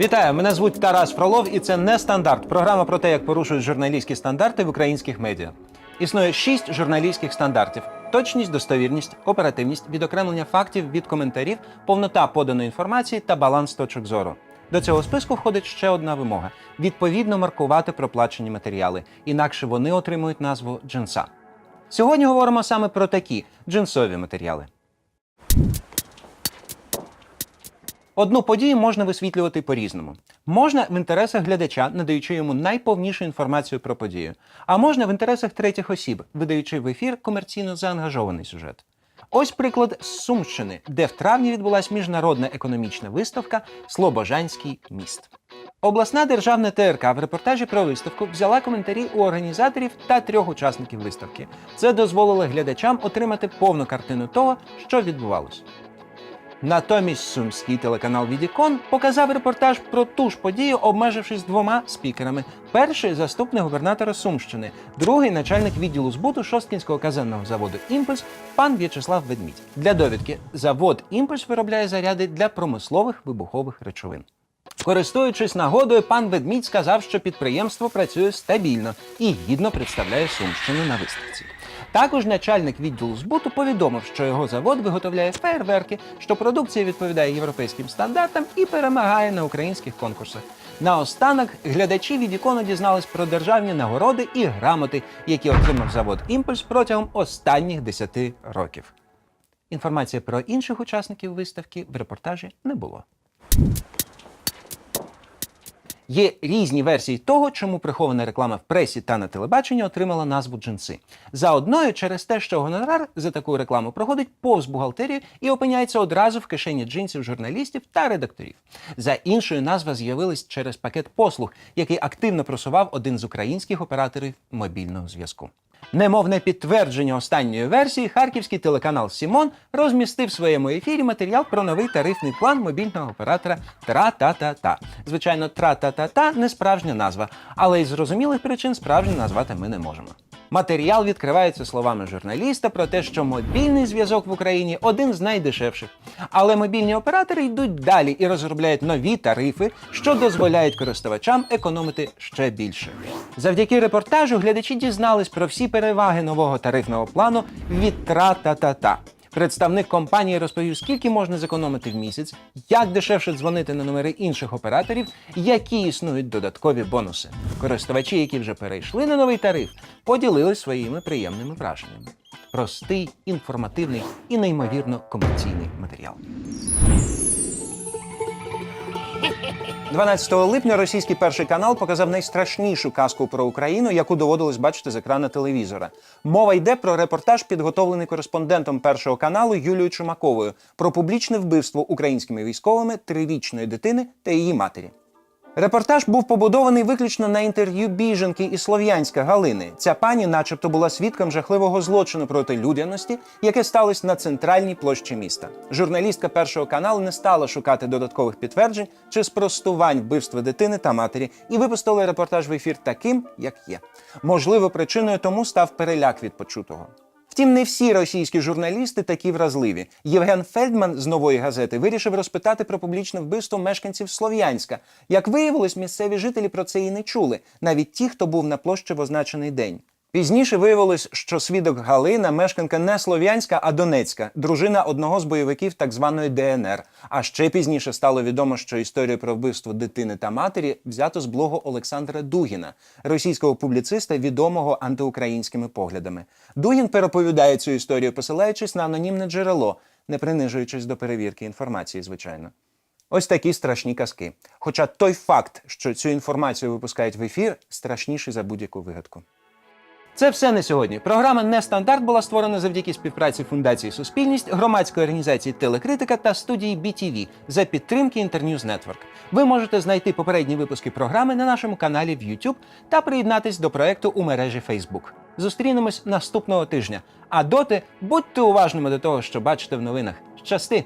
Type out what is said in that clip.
Вітаю, мене звуть Тарас Фролов, і це не стандарт. Програма про те, як порушують журналістські стандарти в українських медіа. Існує шість журналістських стандартів: точність, достовірність, оперативність, відокремлення фактів від коментарів, повнота поданої інформації та баланс точок зору. До цього списку входить ще одна вимога: відповідно маркувати проплачені матеріали, інакше вони отримують назву джинса. Сьогодні говоримо саме про такі джинсові матеріали. Одну подію можна висвітлювати по-різному. Можна в інтересах глядача, надаючи йому найповнішу інформацію про подію, а можна в інтересах третіх осіб, видаючи в ефір комерційно заангажований сюжет. Ось приклад з Сумщини, де в травні відбулася міжнародна економічна виставка Слобожанський міст. Обласна державна ТРК в репортажі про виставку взяла коментарі у організаторів та трьох учасників виставки. Це дозволило глядачам отримати повну картину того, що відбувалося. Натомість сумський телеканал Відікон показав репортаж про ту ж подію, обмежившись двома спікерами: перший заступник губернатора Сумщини, другий начальник відділу збуту Шосткінського казенного заводу Імпульс пан В'ячеслав Ведмідь. Для довідки завод Імпульс виробляє заряди для промислових вибухових речовин. Користуючись нагодою, пан Ведмідь сказав, що підприємство працює стабільно і гідно представляє Сумщину на виставці. Також начальник відділу збуту повідомив, що його завод виготовляє фейерверки, що продукція відповідає європейським стандартам і перемагає на українських конкурсах. Наостанок глядачі від ікону дізнались про державні нагороди і грамоти, які отримав завод Імпульс протягом останніх 10 років. Інформації про інших учасників виставки в репортажі не було. Є різні версії того, чому прихована реклама в пресі та на телебаченні отримала назву джинси. За одною через те, що гонорар за таку рекламу проходить повз бухгалтерію і опиняється одразу в кишені джинсів журналістів та редакторів. За іншою назва з'явилась через пакет послуг, який активно просував один з українських операторів мобільного зв'язку. Немовне підтвердження останньої версії, харківський телеканал Сімон розмістив в своєму ефірі матеріал про новий тарифний план мобільного оператора Тра-та-та-та. Звичайно, Тра-та-та-та не справжня назва, але із зрозумілих причин справжню назвати ми не можемо. Матеріал відкривається словами журналіста про те, що мобільний зв'язок в Україні один з найдешевших. Але мобільні оператори йдуть далі і розробляють нові тарифи, що дозволяють користувачам економити ще більше. Завдяки репортажу глядачі дізнались про всі переваги нового тарифного плану від Тра-та-та-та. Представник компанії розповів, скільки можна зекономити в місяць, як дешевше дзвонити на номери інших операторів, які існують додаткові бонуси. Користувачі, які вже перейшли на новий тариф, поділились своїми приємними враженнями. Простий, інформативний і неймовірно комерційний матеріал. 12 липня російський перший канал показав найстрашнішу казку про Україну, яку доводилось бачити з екрана телевізора. Мова йде про репортаж, підготовлений кореспондентом першого каналу Юлією Чумаковою, про публічне вбивство українськими військовими трирічної дитини та її матері. Репортаж був побудований виключно на інтерв'ю біженки із Слов'янська Галини. Ця пані, начебто, була свідком жахливого злочину проти людяності, яке сталося на центральній площі міста. Журналістка першого каналу не стала шукати додаткових підтверджень чи спростувань вбивства дитини та матері і випустила репортаж в ефір таким, як є. Можливо, причиною тому став переляк від почутого. Втім, не всі російські журналісти такі вразливі. Євген Фельдман з нової газети вирішив розпитати про публічне вбивство мешканців Слов'янська. Як виявилось, місцеві жителі про це і не чули, навіть ті, хто був на площі в означений день. Пізніше виявилось, що свідок Галина мешканка не Слов'янська, а Донецька, дружина одного з бойовиків так званої ДНР. А ще пізніше стало відомо, що історію про вбивство дитини та матері взято з блогу Олександра Дугіна, російського публіциста, відомого антиукраїнськими поглядами. Дугін переповідає цю історію, посилаючись на анонімне джерело, не принижуючись до перевірки інформації, звичайно. Ось такі страшні казки. Хоча той факт, що цю інформацію випускають в ефір, страшніший за будь-яку вигадку. Це все на сьогодні. Програма Нестандарт була створена завдяки співпраці Фундації Суспільність, громадської організації Телекритика та студії BTV за підтримки Internews Network. Ви можете знайти попередні випуски програми на нашому каналі в YouTube та приєднатись до проекту у мережі Facebook. Зустрінемось наступного тижня. А доти будьте уважними до того, що бачите в новинах. Щасти!